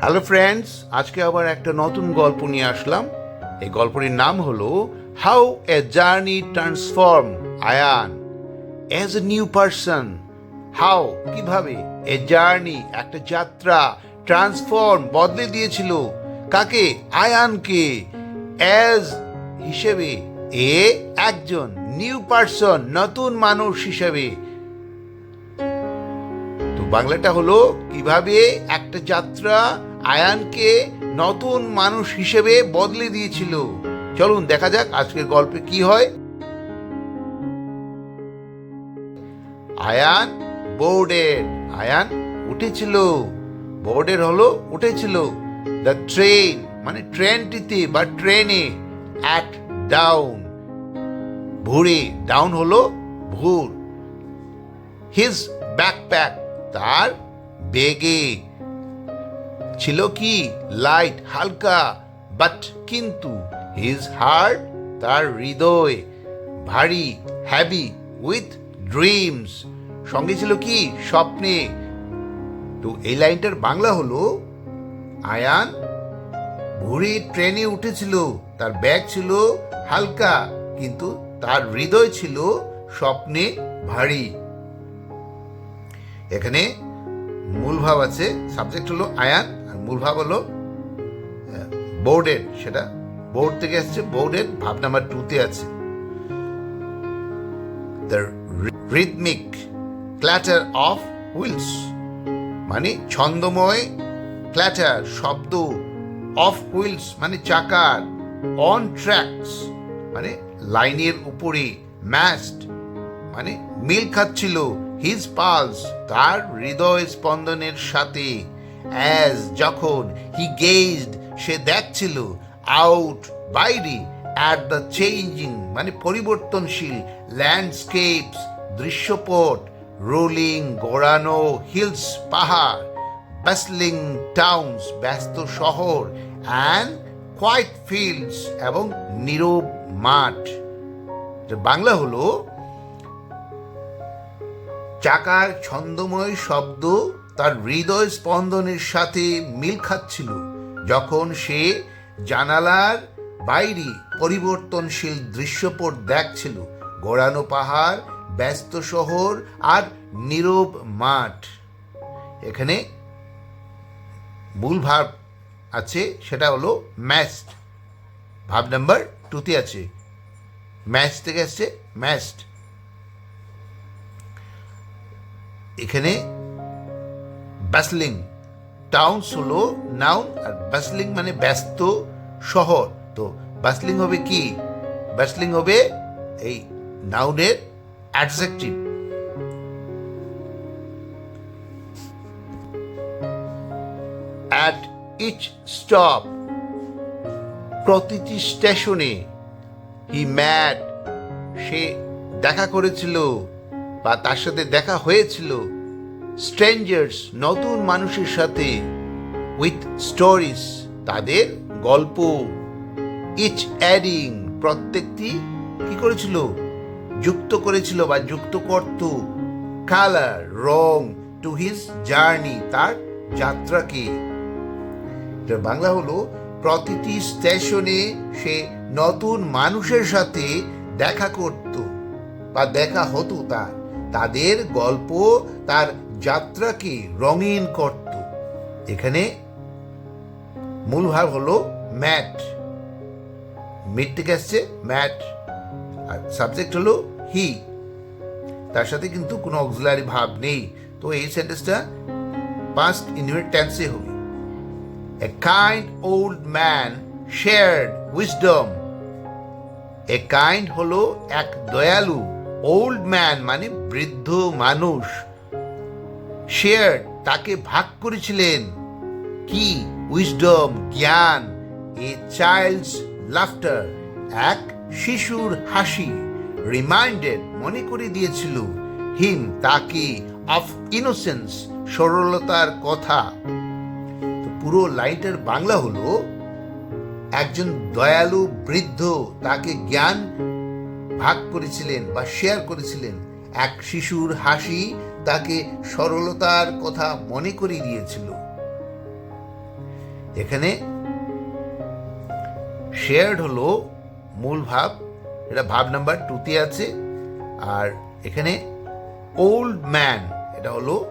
Hello friends আজকে আবার একটা নতুন গল্প নিয়ে আসলাম। এই গল্পটির নাম হলো how a journey transform Ayan as a new person how কীভাবে এ জার্নি একটা যাত্রা ট্রান্সফর্ম বদলে দিয়েছিল। কাকে? আয়ানকে। অ্যাজ হিসেবে এ একজন নিউ পার্সন নতুন মানুষ হিসেবে। তো বাংলাটা হলো কীভাবে একটা যাত্রা আয়ানকে নতুন মানুষ হিসেবে বদলে দিয়েছিল। চলুন দেখা যাক আজকের গল্পে কি হয়। আয়ান বোর্ডের আয়ান উঠেছিল। বোর্ডের হলো উঠেছিল। দ্য ট্রেন মানে ট্রেনটিতে বা ট্রেনে, অ্যাট ডাউন। ভুরে ডাউন হলো ভুর। হিজ ব্যাকপ্যাক, তার বেগে। ছিল কি? লাইট হালকা বাট কিন্তু হিজ হার্ট তার হৃদয়, ভারী হ্যাভি উইথ ড্রিমস সঙ্গে ছিল কি? স্বপ্নে। তো এই লাইনটার বাংলা হলো, আয়ান ভুরি ট্রেনে উঠেছিল, তার ব্যাগ ছিল হালকা, কিন্তু তার হৃদয় ছিল স্বপ্নে ভারী। এখানে মূল ভাব আছে সাবজেক্ট হলো আয়ান আর মূল ভাব হলো বোর্ডের সেটা বোর্ড থেকে আসছে বোর্ডের ভাব নাম্বার টুতে আছে। The rhythmic clatter of wheels মানে ছন্দময় ক্ল্যাটার শব্দ অফ হুইলস মানে চাকার অন ট্র্যাকস মানে লাইনের উপরে ম্যাস্ট মানে মিল খাচ্ছিল হিজ পালস তার হৃদয় স্পন্দনের সাথে। অ্যাজ যখন হি গেজড সে দেখছিল আউট বাইরে অ্যাট দ্য চেঞ্জিং মানে পরিবর্তনশীল ল্যান্ডস্কেপস দৃশ্যপট রোলিং গোড়ানো হিলস পাহাড় বাসলিং টাউনস ব্যস্ত শহর অ্যান্ড কোয়াইট ফিল্ডস এবং নীরব মাঠ। বাংলা হলো, চাকার ছন্দময় শব্দ তার হৃদয় স্পন্দনের সাথে মিল খাচ্ছিল যখন সে জানালার বাইরে পরিবর্তনশীল দৃশ্যপট দেখছিল। গোড়ানো পাহাড়, ব্যস্ত শহর আর নীরব মাঠ। এখানে মূল ভাব আছে, সেটা হলো ম্যাস্ট। ভাব নাম্বার টুতে আছে। ম্যাচ থেকে আসছে ম্যাস্ট। এখানে ব্যাসলিং। টাউনস হলো নাউন আর ব্যাসলিং মানে ব্যস্ত শহর। তো ব্যাসলিং হবে কি? ব্যাসলিং হবে এই নাউনের অ্যাডজেক্টিভ। অ্যাট ইচ স্টপ প্রতিটি স্টেশনে হি ম্যাট সে দেখা করেছিল বা তার সাথে দেখা হয়েছিল। স্ট্রেঞ্জার্স, নতুন মানুষের সাথে উইথ স্টোরিজ তাদের গল্প। ইচ অ্যাডিং প্রত্যেকটি কি করেছিল? যুক্ত করেছিল বা যুক্ত করত। কালার রং টু হিজ জার্নি তার যাত্রাকে। বাংলা হলো, প্রতিটি স্টেশনে সে নতুন মানুষের সাথে দেখা করত বা দেখা হতো তার। তাদের গল্প, তার যাত্রাকে রঙিন করত? এখানে মূল ভাব হলো ম্যাট। মিট থেকে আসছে ম্যাট। আর সাবজেক্ট হলো হি। তার সাথে কিন্তু কোনো অক্সিলারি ভাব নেই। তো এই সেন্টেন্সটা পাস্ট ইনভিট টেন্সে হবে। A kind old man shared wisdom a kind হলো এক দয়ালু। ওল্ড ম্যান মানে বৃদ্ধ মানুষ। শেয়ার তাকে ভাগ করেছিলেন। কি? উইজডম জ্ঞান এ চাইল্ডস লাফটার এক শিশুর হাসি রিমাইন্ডেড মনে করে দিয়েছিল। হিম তাকে অফ ইনোসেন্স সরলতার কথা। পুরো লাইনটার বাংলা হলো, একজন দয়ালু বৃদ্ধ তাকে জ্ঞান ভাগ করেছিলেন বা শেয়ার করেছিলেন। এক শিশুর হাসি তাকে সরলতার কথা মনে করিয়ে দিয়েছিল। এখানে শেয়ার্ড হলো মূল ভাব, এটা ভাব নাম্বার টুতে আছে, আর এখানে ওল্ড ম্যান এটা হলো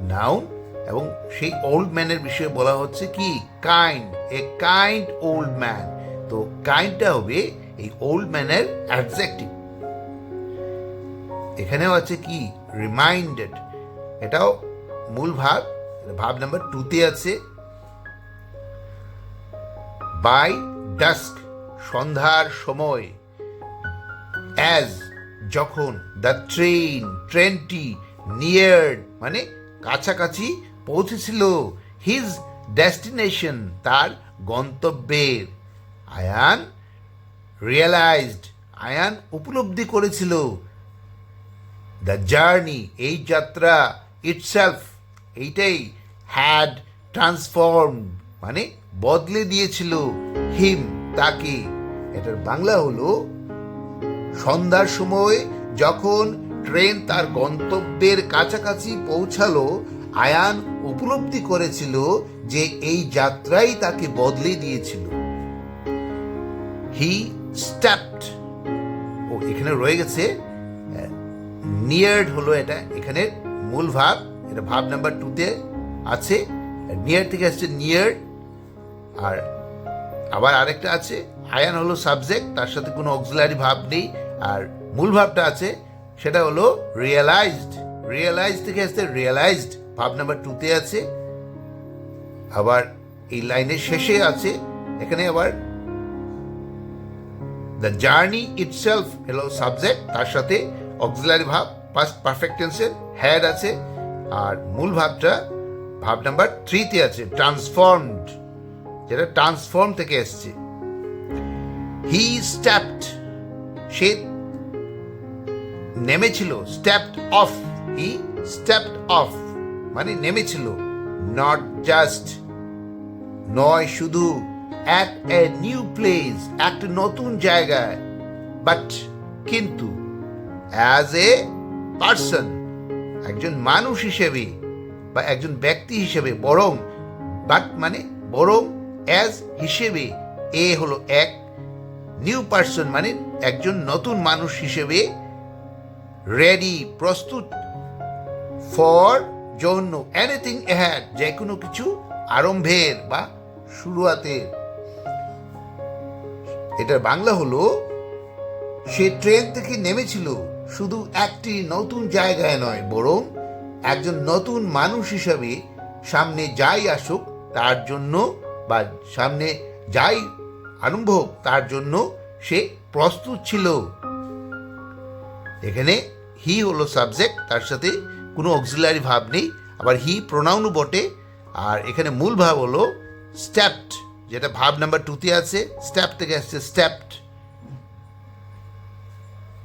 নাউন এবং সেই ওল্ড ম্যানের বিষয়ে বলা হচ্ছে কি? Kind a kind old man তো কাইন্ডটা হবে এই ওল্ড ম্যানের অ্যাডজেক্টিভ এখানেও আছে কি? রিমাইন্ডেড এটাও মূল ভাব ভাব নাম্বার টুতে আছে। বাই ডাস্ক সন্ধ্যার সময়। অ্যাজ যখন দ্য ট্রেন ট্রেনটি নিয়ার মানে কাছাকাছি পৌঁছেছিল। হিজ ডেস্টিনেশন তার গন্তব্যের। আয়ান রিয়েলাইজড আয়ান উপলব্ধি করেছিল। দ্য জার্নি এই যাত্রা ইটসেলফ এইটাই হ্যাড ট্রান্সফর্ম মানে বদলে দিয়েছিল হিম তাকে। এটার বাংলা হলো, সন্ধ্যার সময় যখন ট্রেন তার গন্তব্যের কাছাকাছি পৌঁছালো, আয়ান উপলব্ধি করেছিল যে এই যাত্রাই তাকে বদলে দিয়েছিল। হি স্ট্যাপড ও এখানে রয়ে গেছে নিয়ার্ড হলো এটা, এখানে মূল ভাব এটা ভাব নাম্বার টুতে আছে নিয়ার থেকে আসছে নিয়ার্ড আর আবার আরেকটা আছে আয়ান হলো সাবজেক্ট তার সাথে কোনো অক্সিলারি ভাব নেই, আর মূল ভাবটা আছে, সেটা হলো রিয়েলাইজড রিয়েলাইজ থেকে আসছে রিয়েলাইজড ভাব নাম্বার টুতে আছে, আবার এই লাইনের শেষে আছে, এখানে আবার দ্য জার্নি ইটসেলফ হলো সাবজেক্ট তার সাথে অক্সিলারি ভাব পাস্ট পারফেক্ট টেন্সের হ্যাড আছে, আর মূল ভাবটা, ভাব নাম্বার থ্রিতে আছে ট্রান্সফর্মড যেটা ট্রান্সফর্ম থেকে এসছে। হি স্ট্যাপড সে নেমেছিল স্ট্যাপড অফ হি স্ট্যাপড অফ মানে নেমেছিল নট জাস্ট নয় শুধু অ্যাট এ নিউ প্লেস একটা নতুন জায়গায় বাট কিন্তু অ্যাজ এ পার্সন একজন মানুষ হিসেবে বা একজন ব্যক্তি হিসেবে, বরং বাট মানে বরং অ্যাজ হিসেবে, এ হলো এক নিউ পার্সন মানে একজন নতুন মানুষ হিসেবে রেডি প্রস্তুত ফর জন্য এনিথিং হ্যাড যে কোনো কিছু আরম্ভের বা শুরুয়াতের। এটার বাংলা হলো, সে ট্রেন থেকে নেমেছিল শুধু একটি নতুন জায়গায় নয়, বরং একজন নতুন মানুষ হিসাবে সামনে যাই আসুক, তার জন্য বা সামনে যাই আরম্ভ হোক, তার জন্য সে প্রস্তুত ছিল। এখানে হি হলো সাবজেক্ট তার সাথে কোনো অক্সিলারি ভাব নেই, আবার হি প্রোনাউনও বটে, আর এখানে মূল ভাব হলো স্ট্যাপড যেটা ভাব নাম্বার টুতে আছে স্ট্যাপ থেকে আসছে স্ট্যাপড